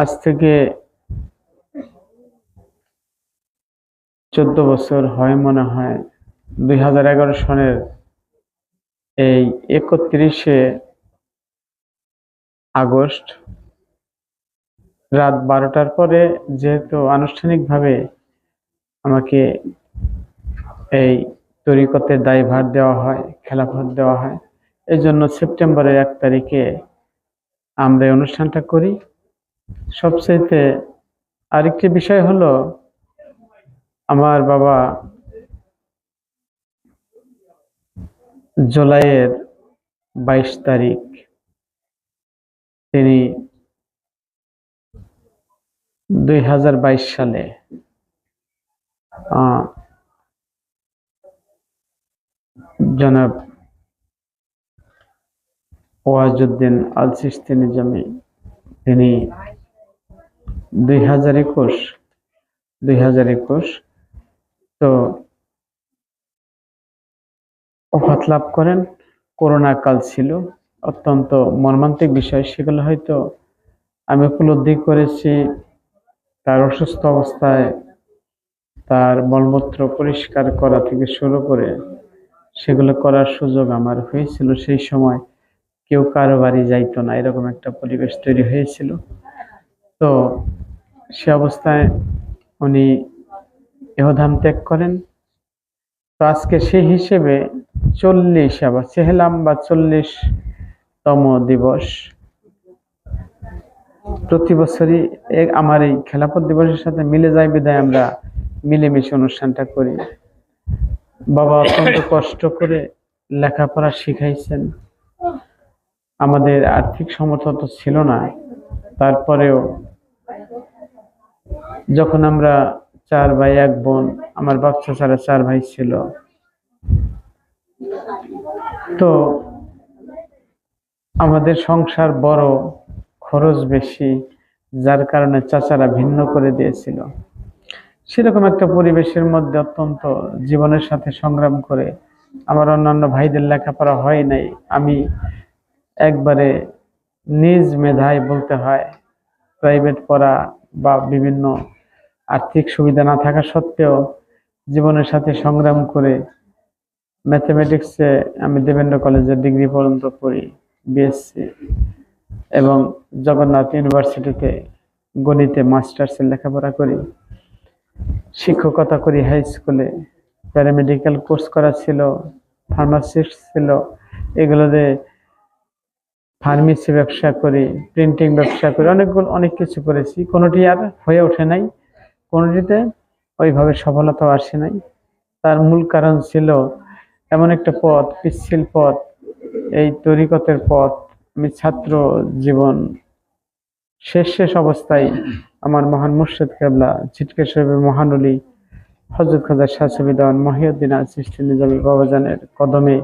আজ থেকে চোদ্দ বছর হয় মনে হয়, দুই হাজার এগারো সনের এই একত্রিশে আগস্ট রাত বারোটার পরে যেহেতু আনুষ্ঠানিকভাবে আমাকে এই তরিকতের দায়ভার দেওয়া হয়, খেলাফত দেওয়া হয় এই জন্য সেপ্টেম্বরের এক তারিখে আমরা এই অনুষ্ঠানটা করি। সবচাইতে আরেকটি বিষয় হলো আমার বাবা জুলাইয়ের বাইশ তারিখ। তিনি দুই হাজার বাইশ সালে জনাব ওয়াজুদ্দিন আল সিস্তি নিজামী তিনি দুই হাজার একুশ। দুই হাজার একুশ। তো ওফাত লাভ করেন। করোনা কাল ছিল। অত্যন্ত মর্মান্তিক বিষয়। সেগুলো হয়তো আমি উপলব্ধি করেছি। তার অসুস্থ অবস্থায় তার মলমূত্র পরিষ্কার করা থেকে শুরু করে সেগুলো করার সুযোগ আমার হয়েছিল। সেই সময় কেউ কারও বাড়ি যাইতো না। এরকম একটা পরিবেশ তৈরি হয়েছিল। তো সে অবস্থায় উনি ইহধাম ত্যাগ করেন। তো আজকে সেই হিসেবে চল্লিশ আবার চেহলাম বা চল্লিশতম দিবস। প্রতি বছরই আমার এই খেলাপথ দিবসের সাথে মিলে যায় বিদায় আমরা মিলেমিশে অনুষ্ঠানটা করি। বাবা অত্যন্ত কষ্ট করে লেখাপড়া শিখাইছেন। আমাদের আর্থিক সমর্থন তো ছিল না। তারপরেও যখন আমরা চার ভাই, এক বোন, আমার বাচ্চা ছাড়া চার ভাই ছিল। তো আমাদের সংসার বড়, খরচ বেশি, যার কারণে চাচারা ভিন্ন করে দিয়েছিল। সেরকম একটা পরিবেশের মধ্যে অত্যন্ত জীবনের সাথে সংগ্রাম করে আমার অন্যান্য ভাইদের লেখাপড়া হয় নাই। আমি একবারে নিজ মেধায় বলতে হয়, প্রাইভেট পড়া বা বিভিন্ন আর্থিক সুবিধা না থাকা সত্ত্বেও জীবনের সাথে সংগ্রাম করে ম্যাথমেটিক্সে আমি দেবেন্দ্র কলেজের ডিগ্রি পর্যন্ত পড়ি বিএসসি এবং জগন্নাথ ইউনিভার্সিটিতে গণিতে মাস্টার্সের লেখাপড়া করি। শিক্ষকতা করি হাই স্কুলে প্যারামেডিক্যাল কোর্স করা ছিল, ফার্মাসিস্ট ছিল। এগুলোতে ফার্মেসি ব্যবসা করি, প্রিন্টিং ব্যবসা করি, অনেকগুলো, অনেক কিছু করেছি। কোনোটি আর হয়ে ওঠে নাই। কোনোটিতে ওইভাবে সফলতাও আসে নাই। তার মূল কারণ ছিল এমন একটা পথ, পিচ্ছিল পথ, এই তরিকতের পথ, আমি ছাত্র জীবন। শেষ শেষ অবস্থায় আমার মহান মুর্শিদ কেবলা, ছিটকে সাহেবের মহানলী হজরত খাজা শাহ সুবিদান মহিউদ্দিন সৃষ্টি নিজামী বাবাজানের কদমে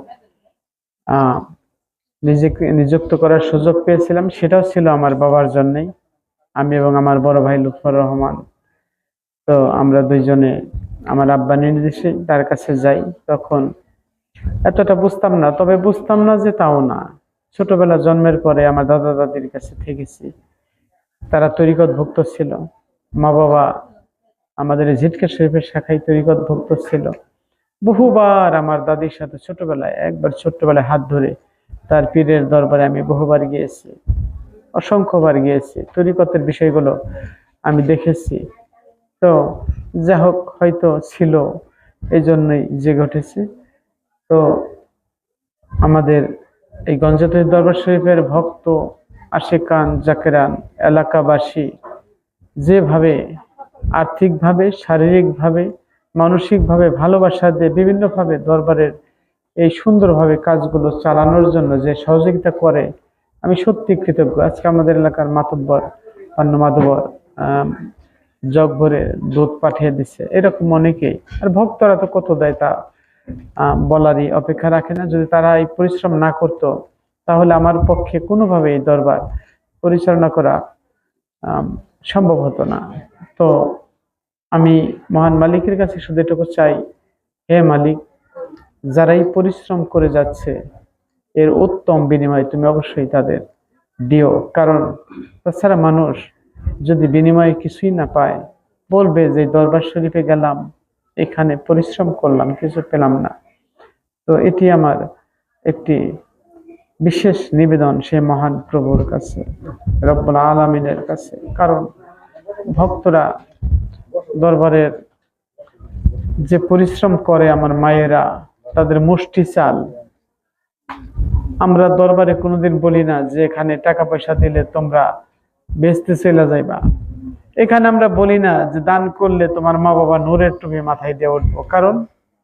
নিজেকে নিযুক্ত করার সুযোগ পেয়েছিলাম। সেটাও ছিল আমার বাবার জন্যই। আমি এবং আমার বড় ভাই লুৎফর রহমান তো আমরা দুইজনে আমার আব্বা নির্দেশে তার কাছে যাই। তখন এতটা বুঝতাম না, তবে বুঝতাম না যে তাও না। ছোটবেলা জন্মের পরে আমার দাদা দাদির কাছে থেকেছি। তারা তরিকতভুক্ত ছিল। মা বাবা আমাদের ঝিটকা শরীফের শাখায় তরিকতভুক্ত ছিল। বহুবার আমার দাদির সাথে ছোটবেলায়, একবার ছোট্টবেলায় হাত ধরে তার পীরের দরবারে আমি বহুবার গিয়েছি, অসংখ্যবার গিয়েছি। তরিকতের বিষয়গুলো আমি দেখেছি। তো যা হোক, হয়তো ছিল এই জন্যই যে ঘটেছে। তো আমাদের এই গঞ্জাতুর দরবার শরীফের ভক্ত আশেকান জাকেরান এলাকাবাসী যেভাবে আর্থিকভাবে, শারীরিকভাবে, মানসিকভাবে ভালোবাসা দিয়ে বিভিন্নভাবে দরবারের এই সুন্দরভাবে কাজগুলো চালানোর জন্য যে সহযোগিতা করে, আমি সত্যি কৃতজ্ঞ। আজকে আমাদের এলাকার মাতব্বর পান্ন মাধবর জগ ভরে দুধ পাঠিয়ে দিচ্ছে এরকম অনেকেই। আর ভক্তরা তো কত দেয় তা বলারই অপেক্ষা রাখে না। যদি তারা এই পরিশ্রম না করত, তাহলে আমার পক্ষে কোনোভাবে এই দরবার পরিচালনা করা সম্ভব হতো না। তো আমি মহান মালিকের কাছে শুধু এটুকু চাই, হে মালিক, যারাই পরিশ্রম করে যাচ্ছে, এর উত্তম বিনিময় তুমি অবশ্যই তাদের দিও। কারণ তাছাড়া মানুষ যদি বিনিময়ে কিছুই না পায়, বলবে যে দরবার শরীফে গেলাম, এখানে পরিশ্রম করলাম, কিছু পেলাম না। তো এটি আমার একটি বিশেষ নিবেদন সে মহান প্রভুর কাছে, রব্বুল আলমিনের কাছে। কারণ ভক্তরা দরবারের যে পরিশ্রম করে আমার মায়েরা, তাদের মুষ্টি চাল। আমরা দরবারে কোনোদিন বলি না যে এখানে টাকা পয়সা দিলে তোমরা বেচতে চলে যাইবা। এখানে আমরা বলি না যে দান করলে তোমার মা বাবা নূরের টুপি মাথায় দিয়ে উঠবো, কারণ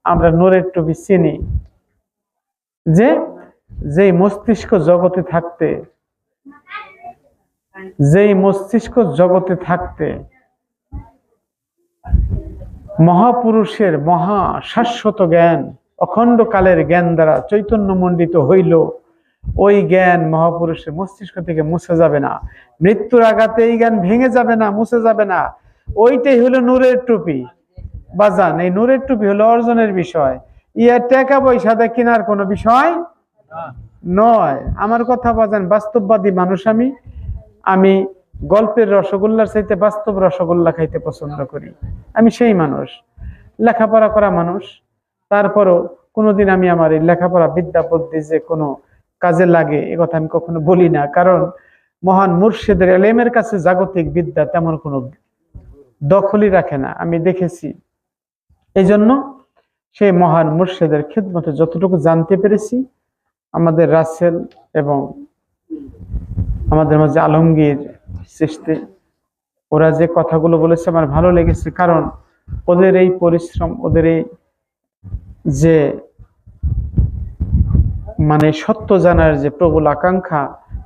আমরা নূরের টুপি চিনি। যে, যেই মস্তিষ্ক জগতে থাকতে, যেই মস্তিষ্ক জগতে থাকতে, মহাপুরুষের মহা শাশ্বত জ্ঞান, অখণ্ড কালের জ্ঞান দ্বারা চৈতন্য মণ্ডিত হইল ওই জ্ঞান মহাপুরুষের মস্তিষ্ক থেকে মুছে যাবে না। মৃত্যুর আঘাতে এই জ্ঞান ভেঙে যাবে না, মুছে যাবে না। ওইটাই হলো নূরের টুপি। বাজান, এই নূরের টুপি হলো অর্জনের বিষয়। ইয়া টাকা পয়সা দিয়ে কেনার কোনো বিষয় নয়। আমার কথা বাজান, বাস্তববাদী মানুষ আমি। আমি গল্পের রসগোল্লার চাইতে বাস্তব রসগোল্লা খাইতে পছন্দ করি। আমি সেই মানুষ। লেখাপড়া করা মানুষ। তারপরও কোনোদিন আমি আমার এই লেখাপড়া বিদ্যা যে কোনো কাজে লাগে, এ কথা আমি কখনো বলি না। কারণ মহান মুর্শিদের এলেমের কাছে জাগতিক বিদ্যা তেমন কোনো দখলই রাখে না, আমি দেখেছি। এই জন্য সেই মহান মুর্শিদের খিদমতে যতটুকু জানতে পেরেছি, আমাদের রাসেল এবং আমাদের মাঝে আলমগীর সৃষ্টি, ওরা যে কথাগুলো বলেছে আমার ভালো লেগেছে। কারণ ওদের এই পরিশ্রম, ওদের এই যে মানে সত্য জানার যে প্রবল আকাঙ্ক্ষা,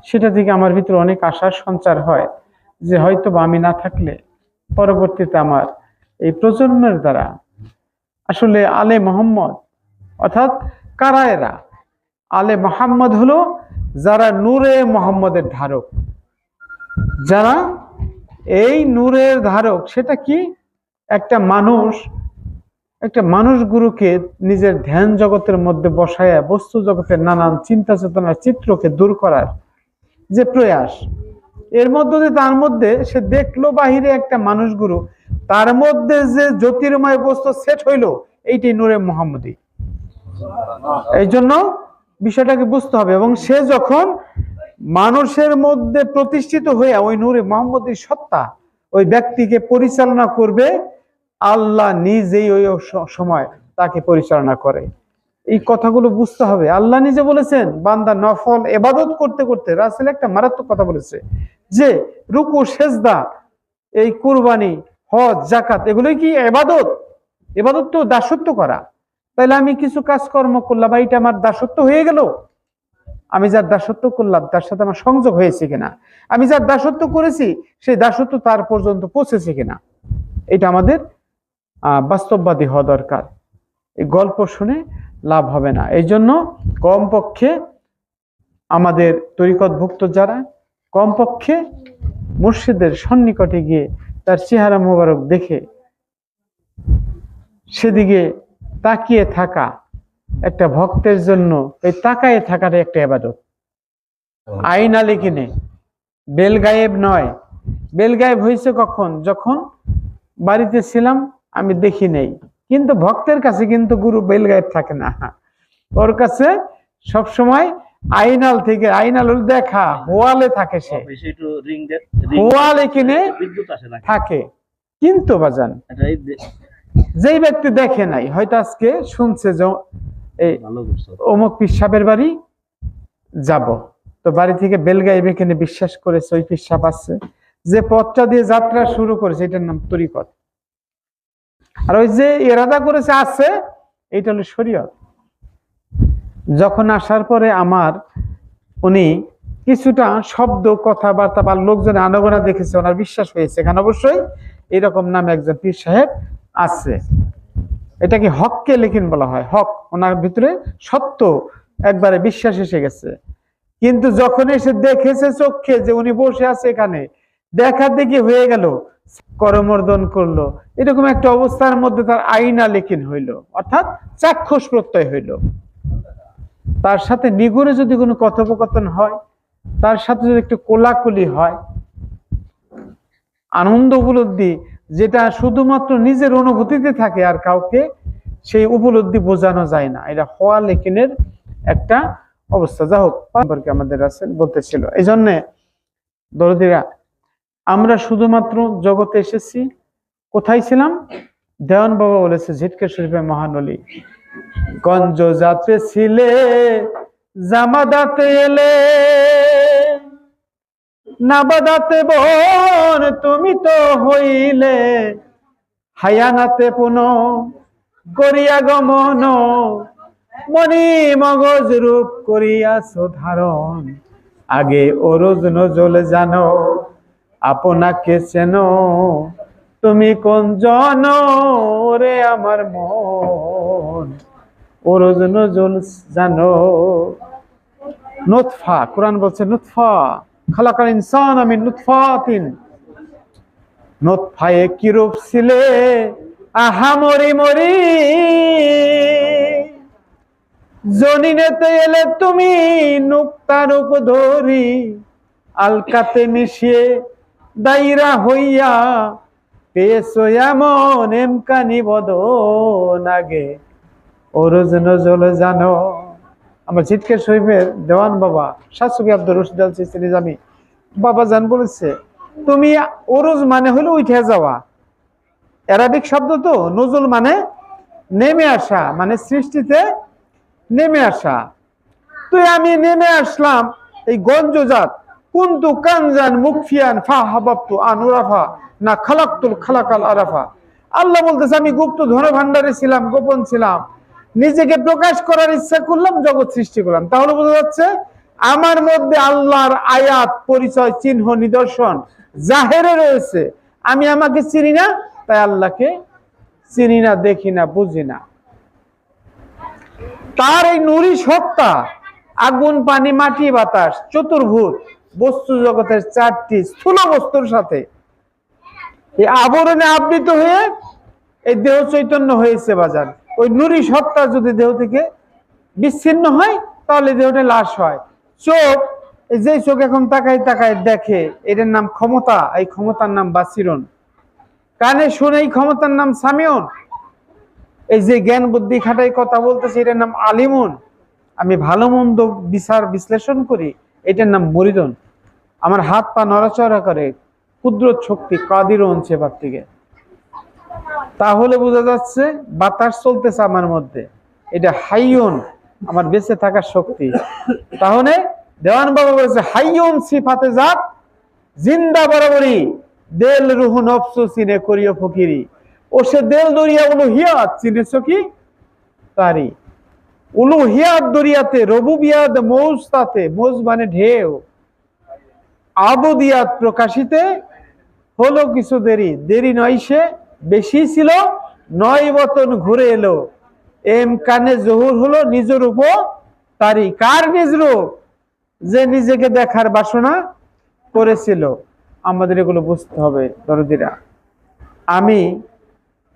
সেটা থেকে আমার ভিতরে অনেক আশার সঞ্চার হয় যে হয়তো বা আমি না থাকলে পরবর্তীতে আমার এই প্রজন্মের দ্বারা আসলে আলে মোহাম্মদ, অর্থাৎ কারা এরা? আলে মোহাম্মদ হলো যারা নূরে মোহাম্মদের ধারক। যারা এই নূরের ধারক, সেটা কি? একটা মানুষ একটা মানুষ গুরুকে নিজের ধ্যান জগতের মধ্যে বসায়া, বস্তু জগতের নানান চিন্তা চেতনার চিত্রকে দূর করার যে প্রয়াস, এর মধ্যে দিয়ে তার মধ্যে সে দেখল বাহিরে একটা মানুষ গুরু তার মধ্যে যে জ্যোতির্ময় বস্তু সেট হইল, এইটাই নূরে মোহাম্মদী এই জন্য বিষয়টাকে বুঝতে হবে এবং সে যখন মানুষের মধ্যে প্রতিষ্ঠিত হয়ে ওই নূরে মোহাম্মদীর সত্তা, ওই ব্যক্তিকে পরিচালনা করবে আল্লাহ নিজেই ওই সময় তাকে পরিচালনা করে। এই কথাগুলো বুঝতে হবে। আল্লাহ নিজে বলেছেন, বান্দা নফল এবাদত করতে করতে, রাসেল একটা মারাত্মক কথা বলেছে যে, রুকু, সেজদা, এই কুরবানি, হজ জাকাত এগুলোই কি এবাদত? এবাদত তো দাসত্ব করা। তাহলে আমি কিছু কাজকর্ম করলাম আর এটা আমার দাসত্ব হয়ে গেল। আমি যার দাসত্ব করলাম, তার সাথে আমার সংযোগ হয়েছে কিনা? আমি যার দাসত্ব করেছি, সেই দাসত্ব তার পর্যন্ত পৌঁছেছে কিনা? এটা আমাদের বাস্তববাদী হওয়া দরকার। এই গল্প শুনে লাভ হবে না। এই জন্য কমপক্ষে আমাদের তরিকতভুক্ত যারা, কমপক্ষে মুর্শিদের সন্নিকটে গিয়ে তার চেহারা মোবারক দেখে, সেদিকে তাকিয়ে থাকা একটা ভক্তের জন্য এই তাকায়ে থাকাটা একটা এবাদত আইন আলী কিনে বেল গায়েব নয়। বেলগায়েব হয়েছে কখন? যখন বাড়িতে ছিলাম আমি দেখি নেই। কিন্তু ভক্তের কাছে কিন্তু গুরু বেলগায়ব থাকে না। ওর কাছে সব সময় আইনাল থেকে আইনাল দেখা হোয়ালে থাকে সে। হোয়ালে কিনে থাকে। কিন্তু বাজান যেই ব্যক্তি দেখে নাই হয়তো আজকে শুনছে যে এই অমুক পিসাবের বাড়ি যাব। তো বাড়ি থেকে বেলগাই এখানে বিশ্বাস করেছে ওই পিসাব আছে। যে পথটা দিয়ে যাত্রা শুরু করেছে এটার নাম তরিকত। আর ওই যে এরাদা করেছে আছে, এইটা হলো শরীয়ত। যখন আসার পরে আমার, উনি কিছুটা শব্দ, কথাবার্তা বা লোকজন আনাগোনা দেখেছে, ওনার বিশ্বাস হয়েছে। এখানে অবশ্যই এরকম নাম একজন পীর সাহেব আছে। এটাকে হককে লেখিন বলা হয়, হক। ওনার ভিতরে সত্য একবারে বিশ্বাস এসে গেছে। কিন্তু যখন এসে দেখেছে চোখে যে উনি বসে আছে এখানে দেখার দেখি হয়ে গেল করমর্দন করল। এরকম একটা অবস্থার মধ্যে তার আইনা লেখিন হইল, অর্থাৎ চাক্ষুষ প্রত্যয় হইল। তার সাথে নিগুড়ে যদি কোনো কথোপকথন হয়, তার সাথে যদি একটু কোলাকুলি হয়, আনন্দ উপলব্ধি, যেটা শুধুমাত্র নিজের অনুভূতিতে থাকে আর কাউকে, সেই উপলব্ধি বোঝানো যায় না। এটা হওয়া লেখিনের একটা অবস্থা। যা হোক আমাদের রাসেল বলতেছিল। এই জন্যে দরদিরা আমরা শুধুমাত্র জগতে এসেছি। কোথায় ছিলাম? দেওয়ান বাবা বলেছে ঝিটকে শরীফে মহানলী গঞ্জ যাতে ছিলে, জামাদাতে এলে। নাবাদাতে বোন, তুমি তো হইলে। হায়ানাতে পুন করিয়া গমন। মনি মগজ রূপ করিয়াছ ধারণ। আগে ওরজ নজল জানো আপনাকে চেন, তুমি কোন জন রে আমার মন? ওরজ নজল জানো, নুতফা, কোরআন বলছে নুতফা, খালাকাল ইনসান আমি নুতফাতিন। নুতফায়ে কি রূপ ছিলে? আহা, মরি মরি। জনিনেতে এলে তুমি নুক্তা রূপ ধরি, আলকাতে মিশিয়ে দাইরা হইয়া পেয়েছ এমন এমকানি বদন আগে। ওরজ নজল জানো। আমার চিৎকের শরীফের দেওয়ান বাবা শাসকি আব্দুর রশিদ আল সিস্তি জামি। বাবা জান বলেছে, তুমি ওরজ মানে হলো উঠে যাওয়া। অ্যারাবিক শব্দ তো, নজল মানে নেমে আসা মানে সৃষ্টিতে নেমে আসা। তুই আমি নেমে আসলাম, এই গঞ্জজাত কুন্তু কানজান হাবাবতু আনুরাফা, না খালাকাল আরাফা। আল্লাহ বলতেছে, আমি গুপ্ত ধন ভান্ডারে ছিলাম, গোপন ছিলাম। নিজেকে প্রকাশ করার ইচ্ছা করলাম, জগৎ সৃষ্টি করলাম। তাহলে বোঝা যাচ্ছে, আমার মধ্যে আল্লাহর আয়াত, পরিচয়, চিহ্ন, নিদর্শন জাহেরে রয়েছে। আমি আমাকে চিনি না, তাই আল্লাহকে চিনি না, দেখি না, বুঝি না। তার এই নুরি সত্তা আগুন, পানি, মাটি, বাতাস, চতুর্ভুজ বস্তু জগতের চারটি স্থূল বস্তুর সাথে। এই আবরণে আবৃত হয়ে এই দেহ চৈতন্য হয়েছে বাজার ওই নুরি সত্তা যদি দেহ থেকে বিচ্ছিন্ন হয়, তাহলে দেহটা লাশ হয়। চোখ, এই যে চোখ এখন তাকায় তাকায় দেখে, এটার নাম ক্ষমতা, এই ক্ষমতার নাম বাসিরন। কানে শুনে এই ক্ষমতার নাম সামিয়ন। এই যে জ্ঞান বুদ্ধি খাটাই কথা বলতেছে, এটার নাম আলিমুন। আমি ভালো মন্দ বিচার বিশ্লেষণ করি, এটার নাম মরিদন আমার হাত পা নড়াচড়া করে ক্ষুদ্র শক্তি কাদির সেবার থেকে। তাহলে বোঝা যাচ্ছে বাতাস চলতেছে আমার মধ্যে। এটা হাইয়ন, আমার বেঁচে থাকার শক্তি। তাহলে দেওয়ান বাবা বলেছে, হাইয়ন সিফাতে জাত জিন্দা বরাবরই দেল রুহ নফসু চিনে করিও ফকিরি। ও সে দেল দরিয়া উলু হিয়াত, চিনেছ কি? তারি। উলু হিয়াত দরিয়াতে, রবুবিয়াদ মৌজ তাতে মৌজ মানে ঢেউ। আবদিয়াত প্রকাশিতে হলো কিছু দেরি। দেরি নয় সে, বেশি ছিল, নয় বতন ঘুরে এলো। এম কানে জহুর হলো নিজ রূপ তারি। কার নিজ রূপ? যে নিজেকে দেখার বাসনা করেছিল। আমাদের এগুলো বুঝতে হবে, দরদিরা। আমি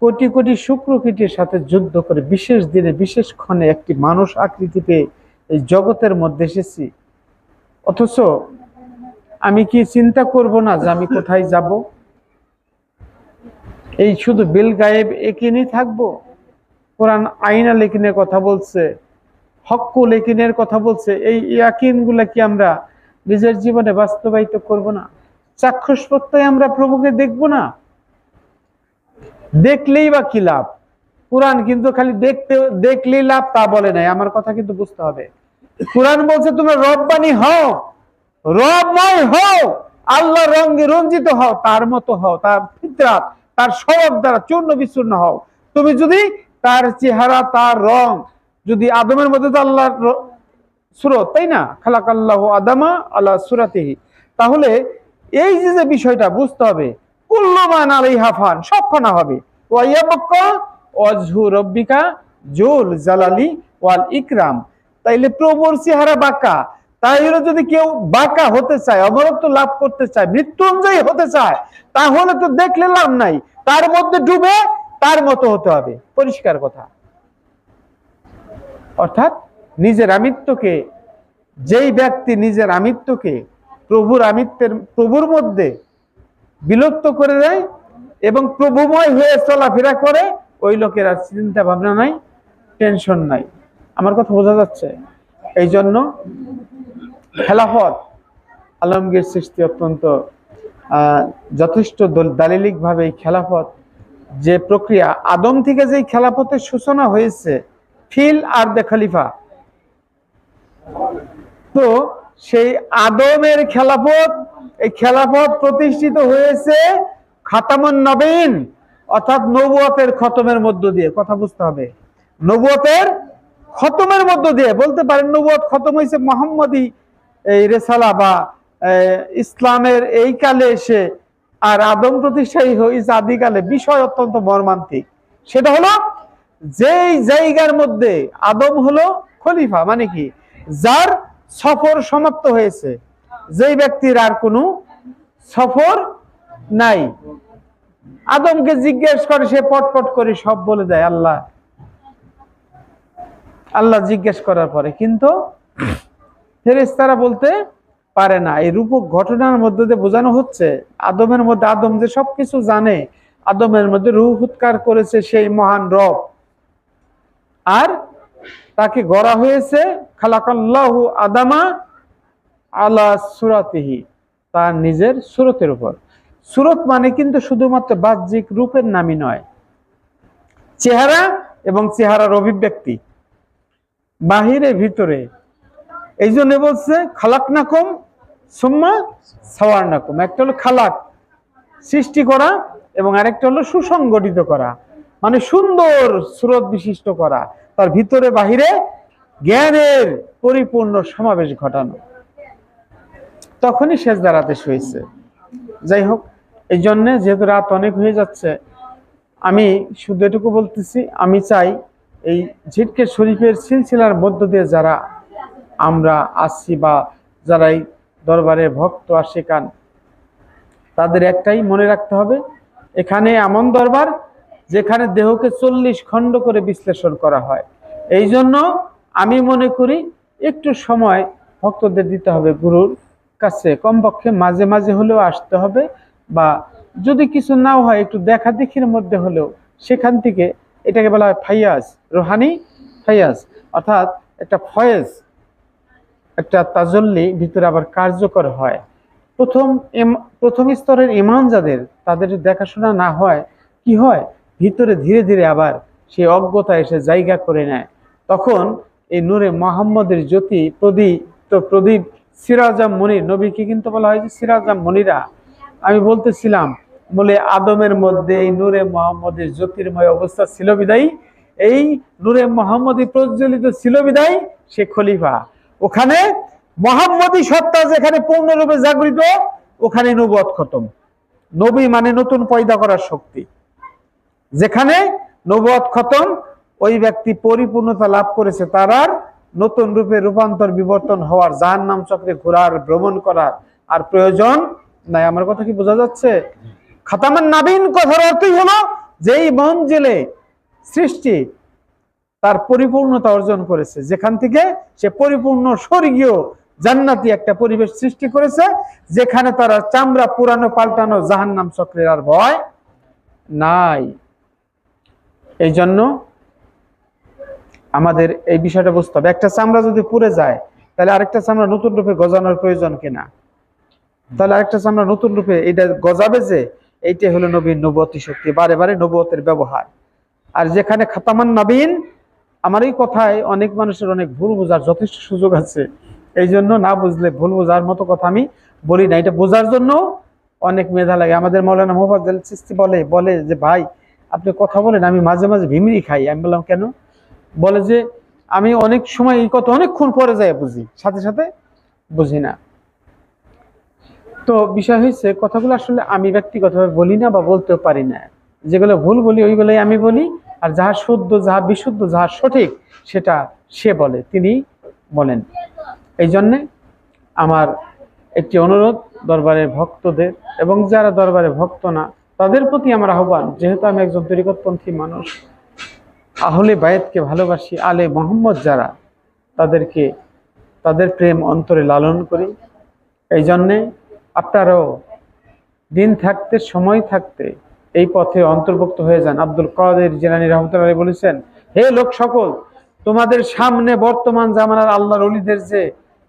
কোটি কোটি শুক্র কীটের সাথে যুদ্ধ করে বিশেষ দিনে, বিশেষ ক্ষণে একটি মানুষ আকৃতি পেয়ে এই জগতের মধ্যে এসেছি। অথচ আমি কি চিন্তা করব না যে আমি কোথায় যাব? এই শুধু বেল গায়েব একিনই থাকব? কোরআন আইনা লেখিনের কথা বলছে হক্কু লেখিনের কথা বলছে, এই ইয়াকিনগুলা কি আমরা নিজের জীবনে বাস্তবায়িত করব না? চাক্ষুষ প্রত্যয় আমরা প্রভুকে দেখব না? দেখলেই বা কি লাভ? কোরআন কিন্তু খালি দেখতে, দেখলেই লাভ তা বলে নাই, আমার কথা কিন্তু বুঝতে হবে। কোরআন বলছে তোমরা রব্বানি হও। রবময় হও আল্লাহ রঙ্গে রঞ্জিত হও, তার মতো হও, তার ফিতরাত, তার স্বভাব দ্বারা চূর্ণ বিচূর্ণ হও। তুমি যদি তার চেহারা, তার রং, যদি আদমের মধ্যে তো আল্লাহ সুরত, তাই না? খালাক আল্লাহ আদামা আল্লাহ সুরাতেহি। তাহলে এই যে যে বিষয়টা বুঝতে হবে, কুল্লমান আলাই হাফান সব ফানা হবে জালালি ওয়াল ইকরাম। তাইলে প্রভুর চেহারা বাঁকা তাহলে যদি কেউ বাঁকা হতে চায়, অমরত্ব লাভ করতে চায়, মৃত্যুঞ্জয়ী হতে চায়, তাহলে তো দেখলে লাভ নাই। তার মধ্যে ডুবে তার মতো হতে হবে। পরিষ্কার কথা। অর্থাৎ নিজের আমিত্বকে, যেই ব্যক্তি নিজের আমিত্বকে প্রভুর আমিত্বের, প্রভুর মধ্যে বিলুপ্ত করে দেয় এবং প্রভুময় হয়ে চলাফেরা করে, ওই লোকের আর চিন্তা ভাবনা নাই, টেনশন নাই। আমার কথা বোঝা যাচ্ছে? এই জন্য খেলাফত আলমগীর সৃষ্টি অত্যন্ত যথেষ্ট দালিলিক ভাবে এই খেলাফত, যে প্রক্রিয়া, আদম থেকে যে খেলাফতের সূচনা হয়েছে, ফিল আর দে খলিফা। তো সেই আদমের খেলাফত, এই খেলাফত প্রতিষ্ঠিত হয়েছে খাতামুন নবীন, অর্থাৎ নবুয়তের খতমের মধ্য দিয়ে। কথা বুঝতে হবে। নবুয়তের খতমের মধ্য দিয়ে, বলতে পারেন নবুয়ত খতম হয়েছে মোহাম্মদী এই রেসালা বা ইসলামের এই কালে এসে আর আদম প্রতিষ্ঠাই হয়েছে আদিকালে বিষয় অত্যন্ত মর্মান্তিক। সেটা হলো যেই জায়গার মধ্যে আদম হলো খলিফা মানে কি? যার সফর সমাপ্ত হয়েছে। যেই ব্যক্তির আর কোনো সফর নাই। আদমকে জিজ্ঞেস করে, সে পটপট করে সব বলে দেয়, আল্লাহ আল্লাহ জিজ্ঞেস করার পরে। কিন্তু ফেরেশতারা বলতে পারে না। এই রূপক ঘটনার মধ্যে দিয়ে বোঝানো হচ্ছে, আদমের মধ্যে আদম যে সবকিছু জানে, আদমের মধ্যে রূহ উৎকার করেছে সেই মহান রব। আর তাকে গড়া হয়েছে খালাকাল্লাহু আদামা আলা সুরাতিহি, তার নিজের সুরতের উপর। সুরত মানে কিন্তু শুধুমাত্র বাহ্যিক রূপের নামই নয়, চেহারা এবং চেহারার অভিব্যক্তি। বাহিরে, ভিতরে এই জন্য বলছে খালাক নাকম সুম্মা সাওয়ার নাকম একটা হলো খালাক সৃষ্টি করা এবং আরেকটা হলো সুসংগঠিত করা। মানে সুন্দর সুরত বিশিষ্ট করা। তার ভিতরে বাহিরে জ্ঞানের পরিপূর্ণ সমাবেশ ঘটানো। তখনই শেষ দাঁড়াতে শুয়েছে। যাই হোক এই জন্য যেহেতু রাত অনেক হয়ে যাচ্ছে, আমি শুধু এটুকু বলতেছি, আমি চাই এই ঝিটকে শরীফের সিলসিলার মধ্য দিয়ে যারা আমরা আসছি বা যারাই এই দরবারের ভক্ত আশেকান তাদের একটাই মনে রাখতে হবে, এখানে এমন দরবার যেখানে দেহকে চল্লিশ খণ্ড করে বিশ্লেষণ করা হয়। এই জন্য আমি মনে করি একটু সময় ভক্তদের দিতে হবে গুরুর কাছে, কমপক্ষে মাঝে মাঝে হলেও আসতে হবে বা যদি কিছু নাও হয় একটু দেখা দেখির মধ্যে হলেও সেখান থেকে এটাকে বলা হয় ফাইয়াজ, রোহানি ফাইয়াজ, অর্থাৎ একটা ফয়েজ একটা তাজল্লি ভিতরে আবার কার্যকর হয়। প্রথম প্রথম স্তরের ইমান যাদের তাদের দেখাশোনা না হয়, কি হয়? ভিতরে ধীরে ধীরে আবার সেই অজ্ঞতা এসে জায়গা করে নেয়। তখন এই নূরে মোহাম্মদের জ্যোতি প্রদীপ, তো প্রদীপ সিরাজাম মনির নবীকে কিন্তু বলা হয় যে সিরাজাম মনিরা। আমি বলতেছিলাম, বলে আদমের মধ্যে এই নূরে মোহাম্মদের জ্যোতির্ময় অবস্থা ছিল বিদায়ী। এই নূরে মোহাম্মদী প্রজ্বলিত ছিল বিদায়ী, সে খলিফা। ওখানে মোহাম্মদী সত্তা যেখানে পূর্ণরূপে জাগরিত ওখানে নবুয়ত খতম। নবী মানে নতুন পয়দা করার শক্তি। যেখানে নবুয়ত খতম, ওই ব্যক্তি পরিপূর্ণতা লাভ করেছে, তার আর নতুন রূপে রূপান্তর, বিবর্তন হওয়ার জাহান নাম চক্রে ঘোরার, ভ্রমণ করার আর প্রয়োজন নাই। আমার কথা কি বোঝা যাচ্ছে? খাতামান নাবিন কথার অর্থই হলো, যেই মঞ্জিলে সৃষ্টি তার পরিপূর্ণতা অর্জন করেছে। যেখান থেকে সে পরিপূর্ণ স্বর্গীয় জান্নাতি একটা পরিবেশ সৃষ্টি করেছে, যেখানে তারা চামড়া পুরানো, পাল্টানো জাহান্নাম চক্রের আর ভয় নাই। এই জন্য আমাদের এই বিষয়টা বুঝতে হবে। একটা চামড়া যদি পুড়ে যায়, তাহলে আরেকটা চামড়া নতুন রূপে গজানোর প্রয়োজন কিনা? তাহলে আরেকটা চামড়া নতুন রূপে এটা গজাবে যে, এইটাই হলো নবীন নবতী শক্তি, বারে বারে নবতের ব্যবহার। আর যেখানে খাতামান নবীন আমার এই কথায় অনেক মানুষের অনেক ভুল বোঝার যথেষ্ট সুযোগ আছে। এই জন্য না বুঝলে ভুল বোঝার মতো কথা আমি বলি না। এটা বোঝার জন্য অনেক মেধা লাগে। আমাদের মৌলানা মোহাম্মদ চিস্তি বলে বলে যে, ভাই, আপনি কথা বলেন, আমি মাঝে মাঝে ভিমরি খাই। আমি বললাম, কেন? বলে যে, আমি অনেক সময় এই কথা অনেকক্ষণ পরে যাই বুঝি, সাথে সাথে বুঝি না। তো বিষয় হয়েছে কথাগুলো আসলে আমি ব্যক্তিগতভাবে বলি না বা বলতেও পারি না। যেগুলো ভুল বলি, ওইগুলোই আমি বলি। আর যাহা শুদ্ধ, যাহা বিশুদ্ধ, যাহা সঠিক, সেটা সে বলে, তিনি বলেন। এই জন্যে আমার একটি অনুরোধ দরবারের ভক্তদের, এবং যারা দরবারে ভক্ত না, তাদের প্রতি আমার আহ্বান, যেহেতু আমি একজন তরিকতপন্থী মানুষ, আহলে বায়েতকে ভালোবাসি, আলে মোহাম্মদ যারা, তাদেরকে, তাদের প্রেম অন্তরে লালন করি। এই জন্যে আপনারাও দিন থাকতে, সময় থাকতে এই পথে অন্তর্ভুক্ত হয়ে যান আব্দুল কাদের জেলানি রহমতুল্লাহ বলেছেন, হে লোক সকল, তোমাদের সামনে বর্তমান জামানার আল্লাহর অলিদের যে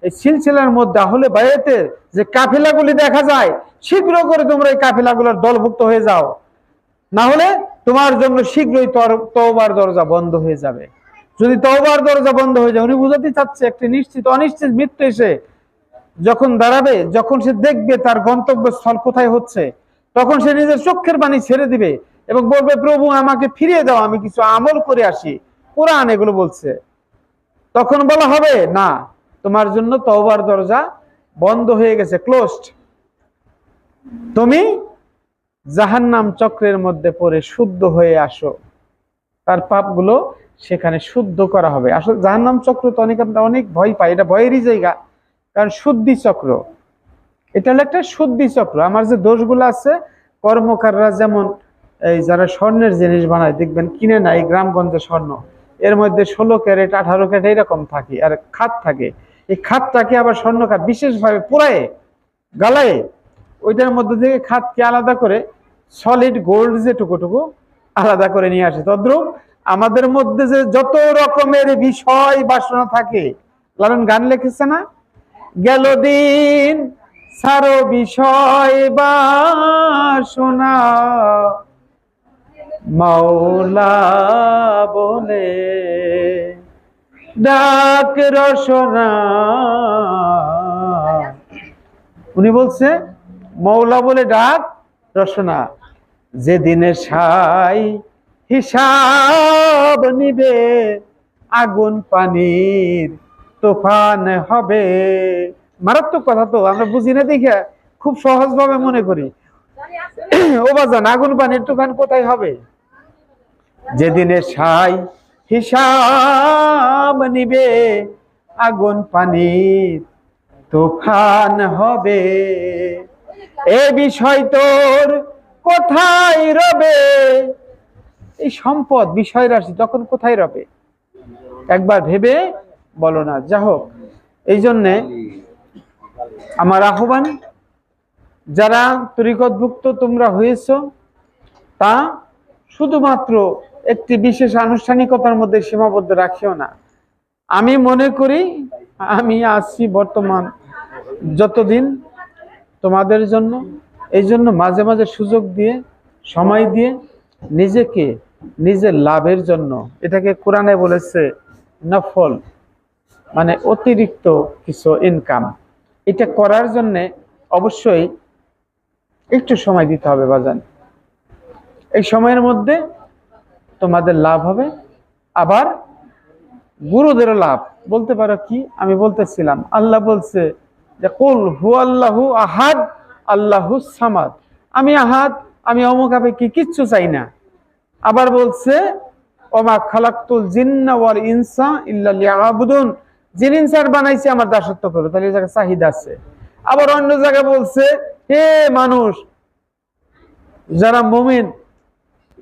এই সিলসিলার মধ্যে আহলে বায়াতের যে কাফেলাগুলি দেখা যায়, শীঘ্র করে তোমরা এই কাফেলাগুলোর দলভুক্ত হয়ে যাও। না হলে তোমার জন্য শীঘ্রই তওবার দরজা বন্ধ হয়ে যাবে। যদি তওবার দরজা বন্ধ হয়ে যায়, উনি বুঝাতে চাচ্ছে, একটি নিশ্চিত, অনিশ্চিত মৃত্যু এসে যখন দাঁড়াবে, যখন সে দেখবে তার গন্তব্যস্থল কোথায় হচ্ছে তখন সে নিজের চোখের বাণী ছেড়ে দিবে এবং বলবে, প্রভু, আমাকে ফিরিয়ে দাও, আমি কিছু আমল করে আসি। কোরআন এগুলো বলছে। তখন বলা হবে, না, তোমার জন্য তওবার দরজা বন্ধ হয়ে গেছে ক্লোজড তুমি জাহান্নাম চক্রের মধ্যে পড়ে শুদ্ধ হয়ে আসো। তার পাপগুলো সেখানে শুদ্ধ করা হবে। আসলে জাহান্নাম চক্র তো অনেক আমরা অনেক ভয় পাই, এটা ভয়েরই জায়গা। কারণ শুদ্ধি চক্র। এটা হলো একটা শুদ্ধি চক্র। আমার যে দোষগুলো আছে, কর্মকাররা যেমন এই যারা স্বর্ণের জিনিস বানায়, দেখবেন কিনে না এই গ্রামগঞ্জে স্বর্ণ। এর মধ্যে ষোলো ক্যারেট, আঠারো ক্যারেট এরকম থাকে, আর খাত থাকে। এই খাতটাকে আবার স্বর্ণ খাত বিশেষভাবে পুরায়ে গালায়। ওইটার মধ্যে থেকে খাতকে আলাদা করে সলিড গোল্ড যে টুকুটুকু আলাদা করে নিয়ে আসে। তদ্রুপ আমাদের মধ্যে যে যত রকমের বিষয় বাসনা থাকে, লালন গান লিখেছে না? গেল দিন সারো বিষয় বাসনা। মাওলা বলে, ডাক রসনা। উনি বলছে মৌলা বলে, ডাক রসনা। যে দিনের সাই হিসাব নিবে, আগুন পানির তুফান হবে। মারাত্মক কথা তো, আমরা বুঝি না, দেখে খুব সহজভাবে মনে করি। ও বাজান, আগুন পানির তুফান কোথায় হবে? যেদিনে সাই হিসাব নিবে, আগুন পানির তুফান হবে। এ বিষয় তোর কোথায় রবে? এই সম্পদ বিষয় রাশি তখন কোথায় রবে? একবার ভেবে বলো না। যা হোক এই জন্যে আমার আহ্বান, যারা তরিকতভুক্ত তোমরা হয়েছ, তা শুধুমাত্র একটি বিশেষ আনুষ্ঠানিকতার মধ্যে সীমাবদ্ধ রাখিও না। আমি মনে করি, আমি আছি বর্তমান যতদিন তোমাদের জন্য, এই জন্য মাঝে মাঝে সুযোগ দিয়ে, সময় দিয়ে নিজেকে, নিজের লাভের জন্য, এটাকে কোরআনে বলেছে নফল মানে অতিরিক্ত কিছু ইনকাম এটা করার জন্য অবশ্যই একটু সময় দিতে হবে বাজান। এই সময়ের মধ্যে তোমাদের লাভ হবে, আবার গুরুদেরও লাভ। বলতে পারো কি? আমি বলতেছিলাম, আল্লাহ বলছে যে, কুল হু আল্লাহু আহাদ, আল্লাহু সামাদ। আমি আহাদ, আমি অমুক কি কিচ্ছু চাই না। আবার বলছে, ওমা খালাক্তুল জিন্না ওয়াল ইনসা ইল্লা লিয়াবুদুন। জিন ইনসার বানাইছে আমার দাসত্ব করো তাহলে এই জায়গায় চাহিদা আছে। আবার অন্য জায়গায় বলছে, হে মানুষ, যারা মুমিন,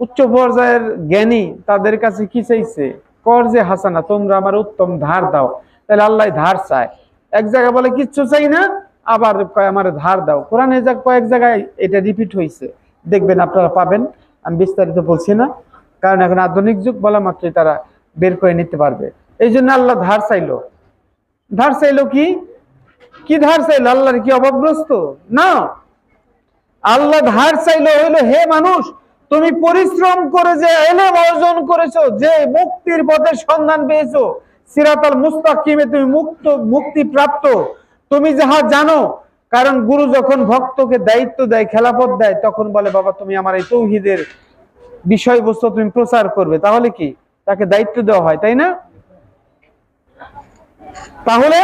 উচ্চ পর্যায়ের জ্ঞানী, তাদের কাছে কি চাইছে? কর যে হাসানা, তোমরা আমার উত্তম ধার দাও। তাহলে আল্লাহ ধার চায়। এক জায়গায় বলে, কিচ্ছু চাই না, আবার আমার ধার দাও। কোরআনে কয়েক জায়গায় এটা রিপিট হয়েছে দেখবেন আপনারা পাবেন। আমি বিস্তারিত বলছি না, কারণ এখন আধুনিক যুগ বলা মাত্রই তারা বের করে নিতে পারবে। এই জন্য আল্লাহ ধার চাইলো। ধার চাইলো কি? কি ধার চাইলো? আল্লাহর কি অভাবগ্রস্ত? না। আল্লাহ ধার চাইলো হইল, হে মানুষ, তুমি পরিশ্রম করে যে এলেম অর্জন করেছ, যে মুক্তির পথের সন্ধান পেয়েছ, সিরাতাল মুস্তাকিমে তুমি মুক্ত মুক্তি প্রাপ্ত তুমি যাহা জানো, কারণ গুরু যখন ভক্তকে দায়িত্ব দেয় খেলাপথ দেয়, তখন বলে, বাবা, তুমি আমার এই তৌহিদের বিষয়বস্তু তুমি প্রচার করবে। তাহলে কি? তাকে দায়িত্ব দেওয়া হয়, তাই না? তাহলে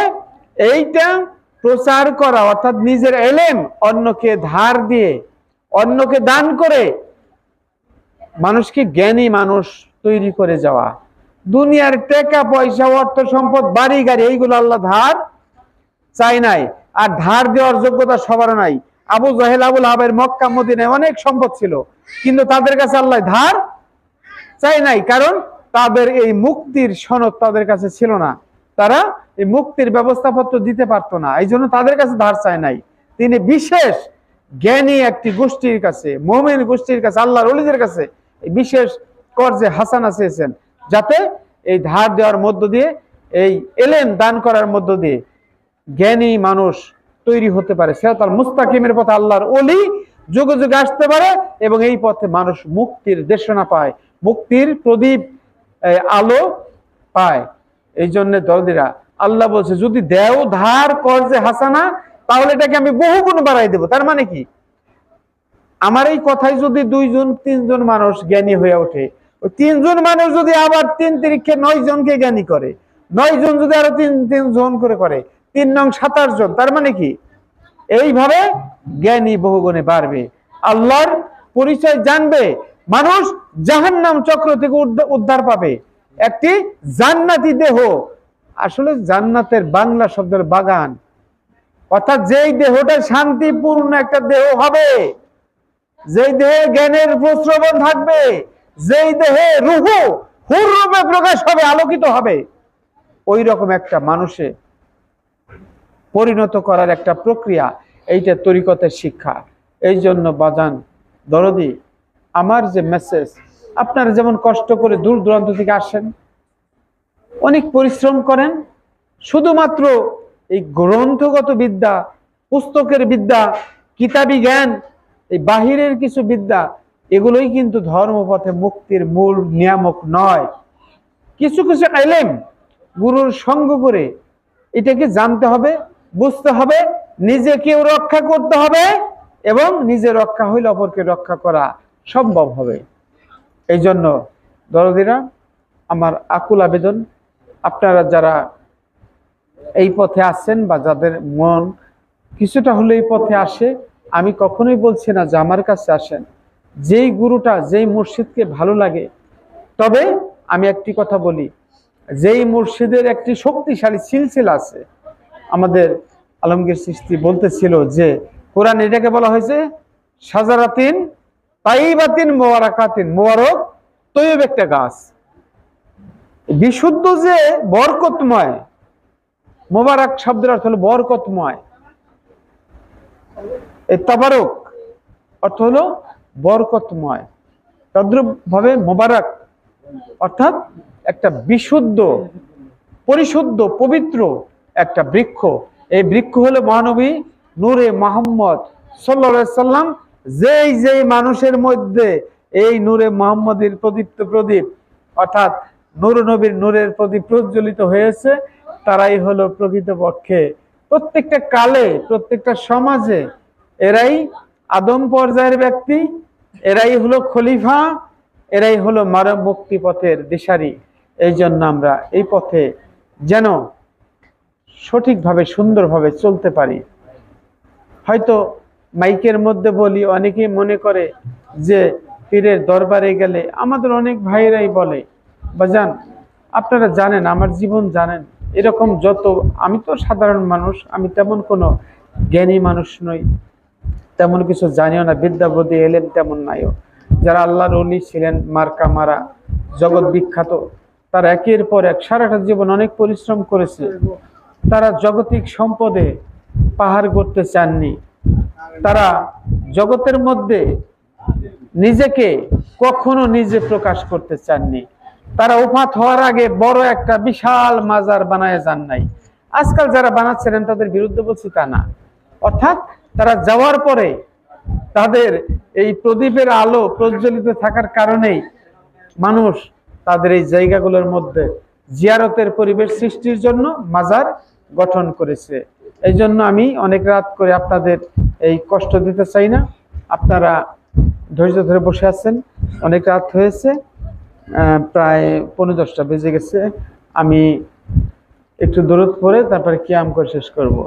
এইটা প্রচার করা, অর্থাৎ নিজের এলেম অন্যকে ধার দিয়ে, অন্যকে দান করে মানুষকে জ্ঞানী মানুষ তৈরি করে যাওয়া। দুনিয়ার টাকা, পয়সা, অর্থ সম্পদ, বাড়ি, গাড়ি, এইগুলো আল্লাহ ধার চাই নাই। আর ধার দেওয়ার যোগ্যতা সবার নাই। আবু জাহেল, আবুল আবের মক্কা, মদিনায় অনেক সম্পদ ছিল, কিন্তু তাদের কাছে আল্লাহ ধার চাই নাই, কারণ তাদের এই মুক্তির সনদ তাদের কাছে ছিল না। তারা এই মুক্তির ব্যবস্থাপত্র দিতে পারতো না। এই জন্য তাদের কাছে ধার চায় নাই। তিনি বিশেষ জ্ঞানী একটি গোষ্ঠীর কাছে, মোমেন গোষ্ঠীর কাছে, আল্লাহর অলিদের কাছে বিশেষ কর্জে হাসানা চেয়েছেন যাতে এই ধার দেওয়ার মধ্য দিয়ে, এই এলেন দান করার মধ্য দিয়ে জ্ঞানী মানুষ তৈরি হতে পারে। সে তার মুস্তাকিমের পথে আল্লাহর অলি যুগে যুগে আসতে পারে এবং এই পথে মানুষ মুক্তির দেশনা পায়, মুক্তির প্রদীপ আলো পায়। এই জন্য দরদিরা আল্লাহ বলছে, যদি দেও ধার কর যে হাসানা, তাহলে এটাকে আমি বহু গুণ বাড়াই দেবো। তার মানে কি? আমার এই কথাই যদি দুইজন, তিনজন মানুষ জ্ঞানী হয়ে ওঠে, ওই তিনজন মানুষ যদি আবার তিন তিরিক্ষে নয় জনকে জ্ঞানী করে, নয় জন যদি আরও তিন তিন জন করে করে, তিন নং সাতাশ জন, তার মানে কি? এইভাবে জ্ঞানী বহুগুণে বাড়বে। আল্লাহর পরিচয় জানবে, মানুষ জাহান্নাম চক্র থেকে উদ্ধা- উদ্ধার পাবে। একটি জান্নাতি দেহ আসলে জান্নাতের বাংলা শব্দের বাগান। অর্থাৎ যেই দেহটা শান্তিপূর্ণ একটা দেহ হবে, যেই দেহে জ্ঞানের প্রশ্রবণ থাকবে, যেই দেহে রুহু হুর প্রকাশ হবে, আলোকিত হবে ওই রকম একটা মানুষে পরিণত করার একটা প্রক্রিয়া, এইটা তরিকতের শিক্ষা। এই জন্য বাজান, দরদি, আমার যে মেসেজ আপনারা যেমন কষ্ট করে দূর দূরান্ত থেকে আসেন অনেক পরিশ্রম করেন। শুধুমাত্র এই গ্রন্থগত বিদ্যা, পুস্তকের বিদ্যা, কিতাবি জ্ঞান, এই বাহিরের কিছু বিদ্যা, এগুলোই কিন্তু ধর্মপথে মুক্তির মূল নিয়ামক নয়। কিছু কিছু এলেম গুরুর সঙ্গ করে এটাকে জানতে হবে, বুঝতে হবে, নিজেকেও রক্ষা করতে হবে এবং নিজে রক্ষা হইলে অপরকে রক্ষা করা সম্ভব হবে। এই জন্য দরদিরা, আমার আকুল আবেদন আপনারা যারা এই পথে আসছেন বা যাদের মন কিছুটা হলে এই পথে আসে, আমি কখনোই বলছি না যে আমার কাছে আসেন। যেই গুরুটা, যেই মুর্শিদকে ভালো লাগে। তবে আমি একটি কথা বলি, যেই মুর্শিদের একটি শক্তিশালী সিলসিলা আছে, আমাদের আলমগীর সৃষ্টি বলতেছিল যে, কোরআন এটাকে বলা হয়েছে, সাজারাতিন, তাইবাতিন মোয়ারাকাতিন, মোয়ারক তৈব একটা গাছ। বিশুদ্ধ যে বরকতময়, মোবারক শব্দের অর্থ হলো বরকতময়। এই তাবারক অর্থ হলো বরকতময়। তদ্রুপ ভাবে মোবারক অর্থাৎ একটা বিশুদ্ধ, পরিশুদ্ধ, পবিত্র একটা বৃক্ষ। এই বৃক্ষ হলো মহানবী নূরে মোহাম্মদ সাল্লা সাল্লাম। যেই যেই মানুষের মধ্যে এই নূরে মোহাম্মদের প্রদীপ্ত প্রদীপ, অর্থাৎ নূর নবীর নূরের প্রদীপ প্রজ্বলিত হয়েছে, তারাই হলো প্রকৃতপক্ষে। প্রত্যেকটা কালে, প্রত্যেকটা সমাজে এরাই আদম পর্যায়ের ব্যক্তি, এরাই হলো খলিফা, এরাই হলো মানব মুক্তি পথের দিশারি। এই জন্য আমরা এই পথে যেন সঠিকভাবে, সুন্দরভাবে চলতে পারি। হয়তো মাইকের মধ্যে বলি, অনেকেই মনে করে যে পীরের দরবারে গেলে আমাদের অনেক ভাইরাই বলে বাজান আপনারা জানেন, আমার জীবন জানেন, এরকম যত, আমি তো সাধারণ মানুষ, আমি তেমন কোনো জ্ঞানী মানুষ নই, তেমন কিছু জানিও না বিদ্যাবতী এলেন তেমন নাইও। যারা আল্লাহর অলি ছিলেন, মার্কা মারা, জগৎ বিখ্যাত, তারা একের পর এক সারাটা জীবন অনেক পরিশ্রম করেছে। তারা জগতিক সম্পদে পাহাড় করতে চাননি। তারা জগতের মধ্যে নিজেকে কখনো নিজে প্রকাশ করতে চাননি। তারা উপাত হওয়ার আগে বড় একটা বিশাল মাজার বানায় যান নাই। আজকাল যারা বানাচ্ছিলেন তাদের বিরুদ্ধে বলছি তা না। অর্থাৎ তারা যাওয়ার পরে তাদের এই প্রদীপের আলো প্রজ্বলিত থাকার কারণেই মানুষ তাদের এই জায়গাগুলোর মধ্যে জিয়ারতের পরিবেশ সৃষ্টির জন্য মাজার গঠন করেছে। এই জন্য আমি অনেক রাত করে আপনাদের এই কষ্ট দিতে চাই না। আপনারা ধৈর্য ধরে বসে আছেন। অনেক রাত হয়েছে। প্রায় পনেরো দশটা বেজে গেছে। আমি একটু দূরত পরে তারপরে কিয়াম করে শেষ করব।